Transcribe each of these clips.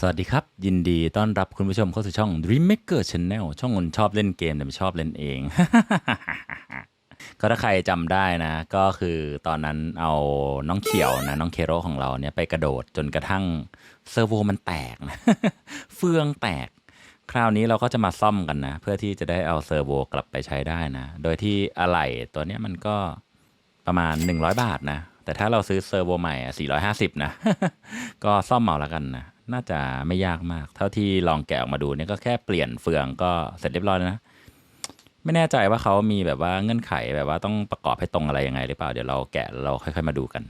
สวัสดีครับ ยินดีต้อนรับคุณผู้ชมเข้าสู่ช่อง Dream Maker Channel ช่องคนชอบเล่นเกม แต่ไม่ชอบเล่นเอง ก็ถ้าใครจำได้นะ ก็คือตอนนั้นเอาน้องเขียวนะ น้องเคโรของเราเนี่ยไปกระโดดจนกระทั่งเซอร์โวมันแตกนะ เฟืองแตก คราวนี้เราก็จะมาซ่อมกันนะ เพื่อที่จะได้เอาเซอร์โวกลับไปใช้ได้นะ โดยที่อะไหล่ตัวเนี้ยมันก็ประมาณ 100 บาทนะ แต่ถ้าเราซื้อเซอร์โวใหม่อะ450 นะ ก็ซ่อมเอาแล้วกันนะ น่าจะไม่ยากมาก เท่าที่ลองแกะออกมาดูเนี่ยก็แค่เปลี่ยนเฟืองก็เสร็จเรียบร้อยแล้วนะ ไม่แน่ใจว่าเขามีแบบว่าเงื่อนไขแบบว่าต้องประกอบให้ตรงอะไรยังไงหรือเปล่า เดี๋ยวเราแกะเราค่อยๆมาดูกัน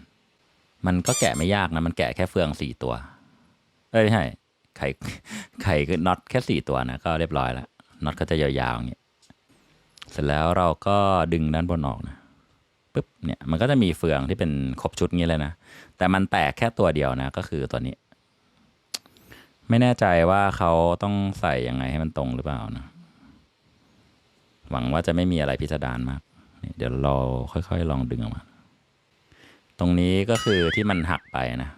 มันก็แกะไม่ยากนะ มันแกะแค่เฟืองสี่ตัว เอ้ยไม่ใช่ไข่ไข่คือน็อตแค่สี่ตัวนะก็เรียบร้อยแล้วน็อตก็จะยาวๆอย่างเงี้ยเสร็จแล้วเราก็ดึงด้านบนออกนะปึ๊บเนี่ยมันก็จะมีเฟืองที่เป็นครบชุดงี้เลยนะ แต่มันแตกแค่ตัวเดียวนะ ก็คือตัวนี้ ไม่แน่ใจว่าเขาต้องใส่ยังไงให้มันตรงหรือเปล่านะ หวังว่าจะไม่มีอะไรพิสดารมาก เดี๋ยวเราค่อยๆ ลองดึงออกมา ตรงนี้ก็คือที่มันหักไปนะ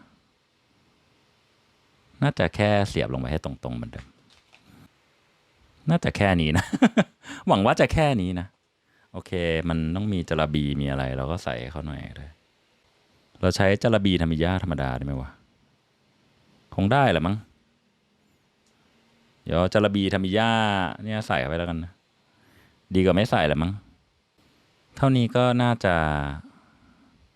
น่าจะแค่เสียบลงไปให้ตรงๆเหมือนเดิม น่าจะแค่นี้นะ หวังว่าจะแค่นี้นะ โอเค มันต้องมีจระบีมีอะไร เราก็ใส่ให้เขาหน่อยเลยเราใช้จระบีธรรมิยาธรรมดาได้ไหมวะ คงได้แหละมั้ง เดี๋ยวจระบีธรรมิยาเนี่ยใส่เข้แล้วกันนะดีกว่าไม่ใส่แหละมั้ง เท่านี้ก็น่าจะ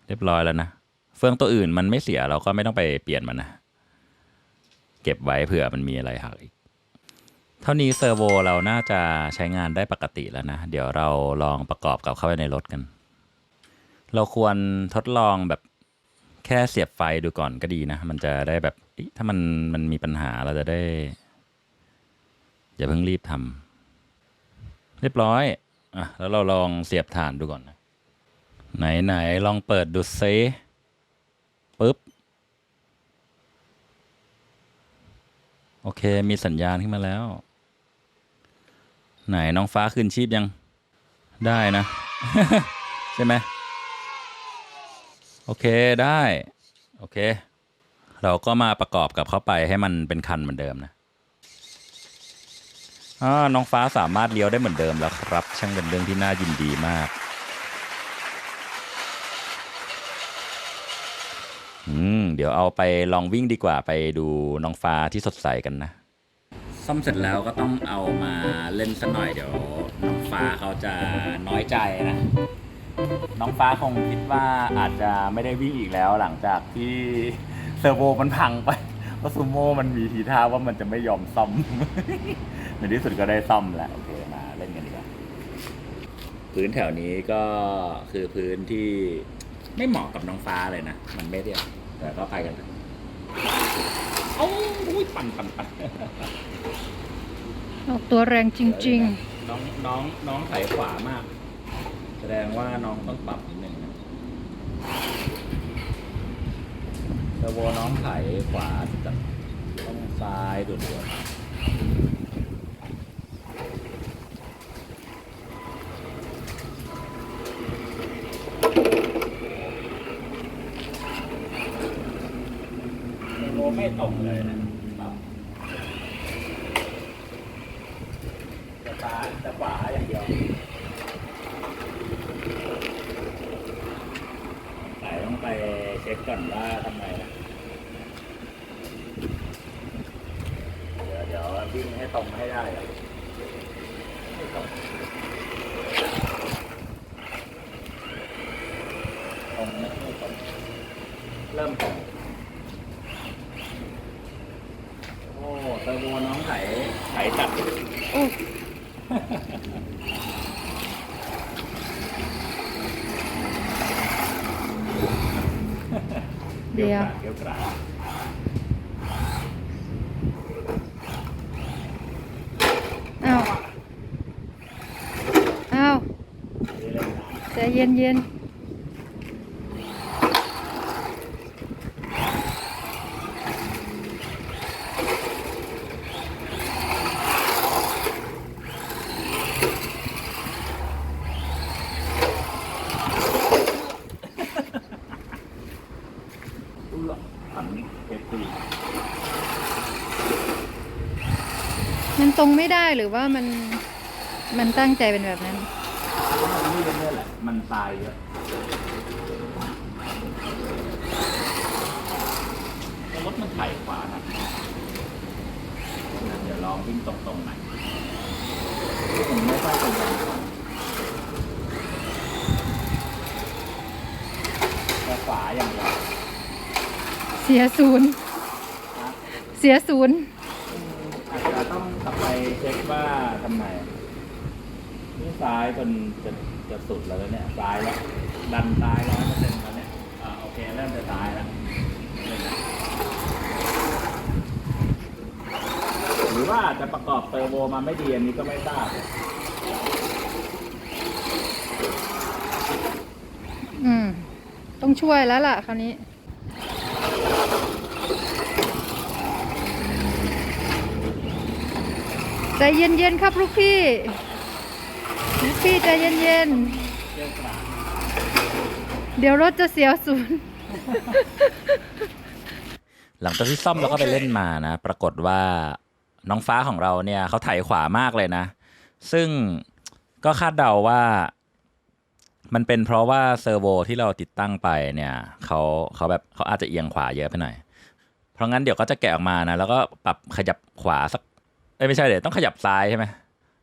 เรียบร้อยแล้วนะ เฟืองตัวอื่นมันไม่เสียเราก็ไม่ต้องไปเปลี่ยนมันนะ เก็บไว้เผื่อมันมีอะไรหักอีก เท่านี้เซอร์โวเราน่าจะใช้งานได้ปกติแล้วนะ เดี๋ยวเราลองประกอบกับเข้าไปในรถกัน เราควรทดลองแบบแค่เสียบไฟดูก่อนก็ดีนะ มันจะได้แบบถ้ามันมันมีปัญหาเราจะได้ อย่าเพิ่งรีบทำเรียบร้อยอะแล้วเราลองเสียบฐานดูก่อนนะไหนไหนลองเปิดดูเซปึ๊บ โอเค มีสัญญาณขึ้นมาแล้ว ไหนน้องฟ้าคืนชีพยัง ได้นะ ใช่ไหมโอเคได้ โอเค เราก็มาประกอบกับเข้าไปให้มันเป็นคันเหมือนเดิมนะ น้องฟ้าสามารถเลี้ยวได้เหมือนเดิมแล้วครับ ช่างเป็นเรื่องที่น่ายินดีมากอืมเดี๋ยวเอาไปลองวิ่งดีกว่าไปดูน้องฟ้าที่สดใสกันนะ ซ่อมเสร็จแล้วก็ต้องเอามาเล่นสักหน่อยเดี๋ยวน้องฟ้าเขาจะน้อยใจนะ น้องฟ้าคงคิดว่าอาจจะไม่ได้วิ่งอีกแล้วหลังจากที่เซอร์โวมันพังไป เพราะซูโม่มันมีทีท่าว่ามันจะไม่ยอมซ่อม ในที่สุดก็ได้ซ่อมแล้วโอเคมาเล่นกันดีกว่าพื้นแถวนี้ก็คือพื้นที่ไม่เหมาะกับน้องฟ้าเลยนะ มันไม่เรียบแต่ก็ไปกันเถอะเอ้าอุ้ยปั่นปั่นปั่นออกตัวแรงจริงน้องน้องน้องไถขวามาก แสดงว่าน้องต้องปรับนิดนึงนะเทอร์โบน้องไถขวาจับต้องซ้ายด่วนๆเทอร์โบไม่ตรงเลยนะซ้ายจะขวาอย่างเดียว แต่ต้อง ไปเช็คก่อนว่าทำไมนะเดี๋ยวเดี๋ยววิ่งให้ตรงให้ได้ให้ตรงตรงนะไม่ตรงเริ่มตรงโอ้เตอร์โบน้องไถไถจัด ๆ โอ้ เดี๋ยวเกี่ยวกราดอ้าว อ้าวนี่เลยนะใจเย็นเย็น มันตรงไม่ได้หรือว่ามันมันตั้งใจเป็นแบบนั้น นี่เป็นเนี่ยแหละมันตายเยอะแล้วรถมันไถ่ขวานะเดี๋ยวลองวิ่งตรงๆหน่อยผมไม่ค่อยเป็นแบบนี้แต่ขวาอย่างเดียวเสียศูนย์นะเสียศูนย์อาจจะ ต้องกลับไปเช็คว่าทำไมนี่ซ้ายจนจะจะสุดแล้วเนี่ยซ้ายแล้วดันซ้ายร้อยเปอร์เซ็นต์แล้วเนี่ยอ่าโอเคเริ่มจะซ้ายแล้วหรือว่าจะประกอบเทอร์โบมาไม่ดีอันนี้ก็ไม่ทราบอืม ต้องช่วยแล้วล่ะคราวนี้ ใจเย็นๆครับลูกพี่ ลูกพี่ใจเย็นๆ เดี๋ยวรถจะเสียศูนย์ หลังจากที่ซ่อมแล้วก็ไปเล่นมานะ ปรากฏว่าน้องฟ้าของเราเนี่ยเขาไถขวามากเลยนะ ซึ่งก็คาดเดาว่ามันเป็นเพราะว่าเซอร์โวที่เราติดตั้งไปเนี่ยเขาเขาแบบเขาอาจจะเอียงขวาเยอะไปหน่อย เพราะงั้นเดี๋ยวก็จะแกะออกมานะ แล้วก็ปรับขยับขวาสัก เอ้ยไม่ใช่เดี๋ยวต้องขยับซ้ายใช่ไหม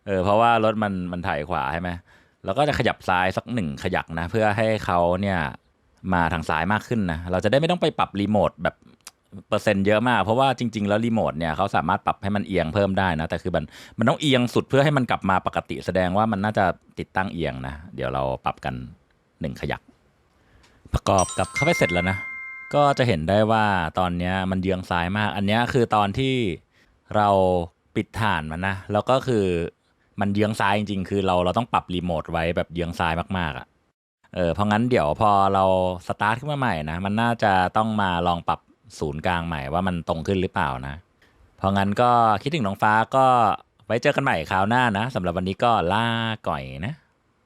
เออเพราะว่ารถมันมันถ่ายขวาใช่ไหมแล้วก็จะขยับซ้ายสักหนึ่งขยักนะ เพื่อให้เขาเนี่ยมาทางซ้ายมากขึ้นนะเราจะได้ไม่ต้องไปปรับรีโมทแบบเปอร์เซ็นต์เยอะมาก เพราะว่าจริง ๆ แล้วรีโมทเนี่ยเขาสามารถปรับให้มันเอียงเพิ่มได้นะ แต่คือมันมันต้องเอียงสุดเพื่อให้มันกลับมาปกติแสดงว่ามันน่าจะติดตั้งเอียงนะ เดี๋ยวเราปรับกันหนึ่งขยัก ประกอบกับเข้าไปเสร็จแล้วนะ ก็จะเห็นได้ว่าตอนเนี้ยมันเยืองซ้ายมาก อันนี้คือตอนที่เรา ปิดฐานมันนะ แล้วก็คือมันเยื้องซ้ายจริงๆ คือเราเราต้องปรับรีโมทไว้แบบเยื้องซ้ายมากๆอะ่ะเออเพราะงั้นเดี๋ยวพอเราสตาร์ทขึ้นมาใหม่นะ มันน่าจะต้องมาลองปรับศูนย์กลางใหม่ว่ามันตรงขึ้นหรือเปล่านะ เพราะงั้นก็คิดถึงน้องฟ้าก็ไว้เจอกันใหม่คราวหน้านะสำหรับวันนี้ก็ล่าก่อยนะ